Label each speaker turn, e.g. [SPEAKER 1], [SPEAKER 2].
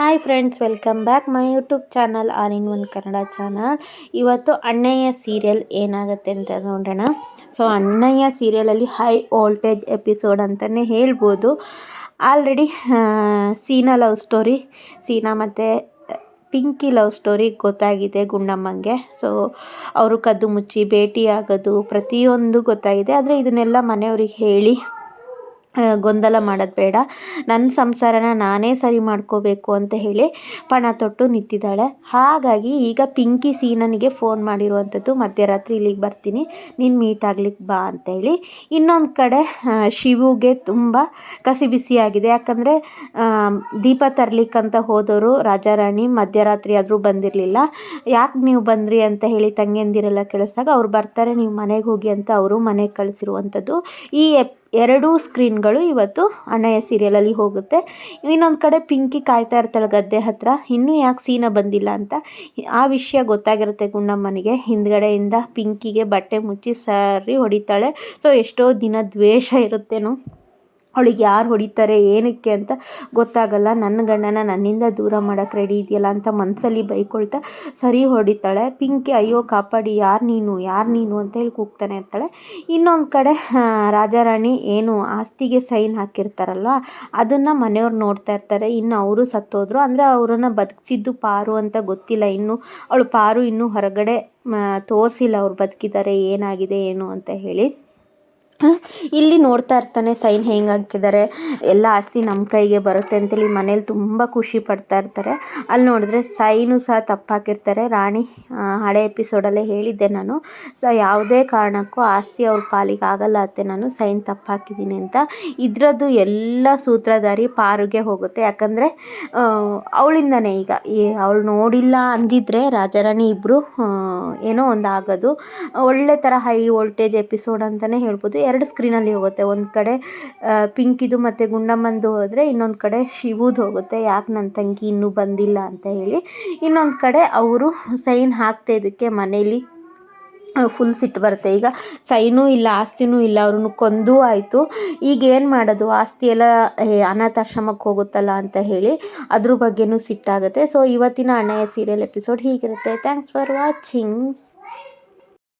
[SPEAKER 1] Hi friends welcome back my YouTube channel all in one Kannada channel ಇವತ್ತು Annayya serial ಏನಾಗುತ್ತೆ ಅಂತ ನೋಡೋಣ. So Annayya ಸೀರಿಯಲಲ್ಲಿ ಹೈ ವೋಲ್ಟೇಜ್ ಎಪಿಸೋಡ್ ಅಂತಲೇ ಹೇಳ್ಬೋದು. Already Seena love story Seena ಮತ್ತು ಪಿಂಕಿ ಲವ್ ಸ್ಟೋರಿ ಗೊತ್ತಾಗಿದೆ ಗುಂಡಮ್ಮಂಗೆ. ಸೊ ಅವರು ಕದ್ದು ಮುಚ್ಚಿ, ಭೇಟಿಯಾಗೋದು ಪ್ರತಿಯೊಂದು ಗೊತ್ತಾಗಿದೆ. ಆದರೆ ಇದನ್ನೆಲ್ಲ ಮನೆಯವ್ರಿಗೆ ಹೇಳಿ ಗೊಂದಲ ಮಾಡೋದು ಬೇಡ. ನನ್ನ ಸಂಸಾರನ ನಾನೇ ಸರಿ ಮಾಡ್ಕೋಬೇಕು ಅಂತ ಹೇಳಿ ಪಣ ತೊಟ್ಟು ನಿಂತಿದ್ದಾಳೆ. ಹಾಗಾಗಿ ಈಗ ಪಿಂಕಿ ಸೀನನಿಗೆ ಫೋನ್ ಮಾಡಿರುವಂಥದ್ದು ಮಧ್ಯರಾತ್ರಿ ಇಲ್ಲಿಗೆ ಬರ್ತೀನಿ. ನೀನು ಮೀಟ್ ಆಗ್ಲಿಕ್ಕೆ ಬಾ ಅಂತೇಳಿ ಇನ್ನೊಂದು ಕಡೆ ಶಿವುಗೆ ತುಂಬ ಕಸಿ ಬಿಸಿಯಾಗಿದೆ ಯಾಕಂದರೆ ದೀಪ ತರ್ಲಿಕ್ಕಂತ ಹೋದವರು ರಾಜಾರಾಣಿ ಮಧ್ಯರಾತ್ರಿ ಆದರೂ ಬಂದಿರಲಿಲ್ಲ. ಯಾಕೆ ನೀವು ಬಂದ್ರಿ ಅಂತ ಹೇಳಿ ತಂಗಿಯಂದಿರೆಲ್ಲ ಕೇಳಿಸ್ದಾಗ, ಅವ್ರು ಬರ್ತಾರೆ, ನೀವು ಮನೆಗೆ ಹೋಗಿ ಅಂತ ಅವರು ಮನೆಗೆ ಕಳಿಸಿರುವಂಥದ್ದು. ಈ ಎಪ್ ಎರಡೂ ಸ್ಕ್ರೀನ್ಗಳು ಇವತ್ತು ಅಣ್ಣಯ್ಯ ಸೀರಿಯಲಲ್ಲಿ ಹೋಗುತ್ತೆ. ಇನ್ನೊಂದು ಕಡೆ ಪಿಂಕಿ ಕಾಯ್ತಾ ಇರ್ತಾಳೆ ಗದ್ದೆ ಹತ್ರ. ಇನ್ನೂ ಯಾಕೆ ಸೀನ ಬಂದಿಲ್ಲ ಅಂತ ಆ ವಿಷಯ ಗೊತ್ತಾಗಿರುತ್ತೆ ಗುಂಡಮ್ಮನಿಗೆ ಹಿಂದ್ಗಡೆಯಿಂದ ಪಿಂಕಿಗೆ ಬಟ್ಟೆ ಮುಚ್ಚಿ ಸರಿ ಹೊಡಿತಾಳೆ. ಸೊ ಎಷ್ಟೋ ದಿನ ದ್ವೇಷ ಇರುತ್ತೇನೋ. ಅವಳಿಗೆ ಯಾರು ಹೊಡಿತಾರೆ, ಏನಕ್ಕೆ ಅಂತ ಗೊತ್ತಾಗಲ್ಲ. ನನ್ನ ಗಂಡನ ನನ್ನಿಂದ ದೂರ ಮಾಡೋಕ್ಕೆ ರೆಡಿ ಇದೆಯಲ್ಲ ಅಂತ ಮನಸ್ಸಲ್ಲಿ ಬೈಕೊಳ್ತಾ ಸರಿ ಹೊಡಿತಾಳೆ. ಪಿಂಕಿ, ಅಯ್ಯೋ, ಕಾಪಾಡಿ. ಯಾರು ನೀನು? ಯಾರು ನೀನು? ಅಂತ ಹೇಳಿ ಕೂಗ್ತಾನೆ ಇರ್ತಾಳೆ. ಇನ್ನೊಂದು ಕಡೆ ರಾಜಾರಾಣಿ ಏನು ಆಸ್ತಿಗೆ ಸೈನ್ ಹಾಕಿರ್ತಾರಲ್ವ, ಅದನ್ನು ಮನೆಯವ್ರು ನೋಡ್ತಾ ಇರ್ತಾರೆ. ಇನ್ನು ಅವರು ಸತ್ತೋದ್ರು. ಅಂದರೆ ಅವರನ್ನು ಬದುಕಿಸಿದ್ದು ಪಾರು ಅಂತ ಗೊತ್ತಿಲ್ಲ. ಇನ್ನು ಅವಳು ಪಾರು ಇನ್ನೂ ಹೊರಗಡೆ ತೋರಿಸಿಲ್ಲ. ಅವ್ರು ಬದುಕಿದ್ದಾರೆ ಏನಾಗಿದೆ, ಏನು ಅಂತ ಹೇಳಿ. ಇಲ್ಲಿ ನೋಡ್ತಾ ಇರ್ತಾನೆ, ಸೈನ್ ಹೆಂಗೆ ಹಾಕಿದ್ದಾರೆ, ಎಲ್ಲ ಆಸ್ತಿ ನಮ್ಮ ಕೈಗೆ ಬರುತ್ತೆ ಅಂತೇಳಿ ಮನೇಲಿ ತುಂಬ ಖುಷಿ ಪಡ್ತಾ ಇರ್ತಾರೆ. ಅಲ್ಲಿ ನೋಡಿದ್ರೆ ಸೈನು ಸಹ ತಪ್ಪು ಹಾಕಿರ್ತಾರೆ ರಾಣಿ ಹಳೆ ಎಪಿಸೋಡಲ್ಲೇ ಹೇಳಿದ್ದೆ ನಾನು. ಸೊ, ಯಾವುದೇ ಕಾರಣಕ್ಕೂ ಆಸ್ತಿ ಅವ್ರ ಪಾಲಿಗೆ ಆಗಲ್ಲ ಅತ್ತೆ, ನಾನು ಸೈನ್ ತಪ್ಪು ಹಾಕಿದ್ದೀನಿ ಅಂತ. ಇದರದ್ದು ಎಲ್ಲ ಸೂತ್ರಧಾರಿ ಪಾರುಗೆ ಹೋಗುತ್ತೆ. ಯಾಕಂದರೆ ಅವಳಿಂದನೇ ಈಗ. ಅವಳು ನೋಡಿಲ್ಲ ಅಂದಿದ್ರೆ ರಾಜಾರಾಣಿ ಇಬ್ಬರು ಏನೋ ಒಂದು ಆಗೋದು ಒಳ್ಳೆ ಥರ ಹೈ ವೋಲ್ಟೇಜ್ ಎಪಿಸೋಡ್ ಅಂತಲೇ ಹೇಳ್ಬೋದು. ಎರಡು ಸ್ಕ್ರೀನಲ್ಲಿ ಹೋಗುತ್ತೆ. ಒಂದು ಕಡೆ ಪಿಂಕಿದು ಮತ್ತು ಗುಂಡಮ್ಮಂದು ಹೋದರೆ, ಇನ್ನೊಂದು ಕಡೆ ಶಿವುದು ಹೋಗುತ್ತೆ. ಯಾಕೆ ನನ್ನ ತಂಗಿ ಇನ್ನೂ ಬಂದಿಲ್ಲ ಅಂತ ಹೇಳಿ. ಇನ್ನೊಂದು ಕಡೆ ಅವರು ಸೈನ್ ಇದಕ್ಕೆ ಮನೇಲಿ ಫುಲ್ ಸಿಟ್ಟು ಬರುತ್ತೆ. ಈಗ ಸೈನೂ ಇಲ್ಲ, ಆಸ್ತಿನೂ ಇಲ್ಲ, ಅವ್ರನ್ನು ಕೊಂದೂ ಆಯಿತು. ಈಗ ಏನು ಮಾಡೋದು? ಆಸ್ತಿ ಎಲ್ಲ ಅನಾಥಾಶ್ರಮಕ್ಕೆ ಹೋಗುತ್ತಲ್ಲ ಅಂತ ಹೇಳಿ ಅದ್ರ ಬಗ್ಗೆನೂ ಸಿಟ್ಟಾಗುತ್ತೆ. ಸೊ ಇವತ್ತಿನ Annayya serial episode ಹೀಗಿರುತ್ತೆ. Thanks for watching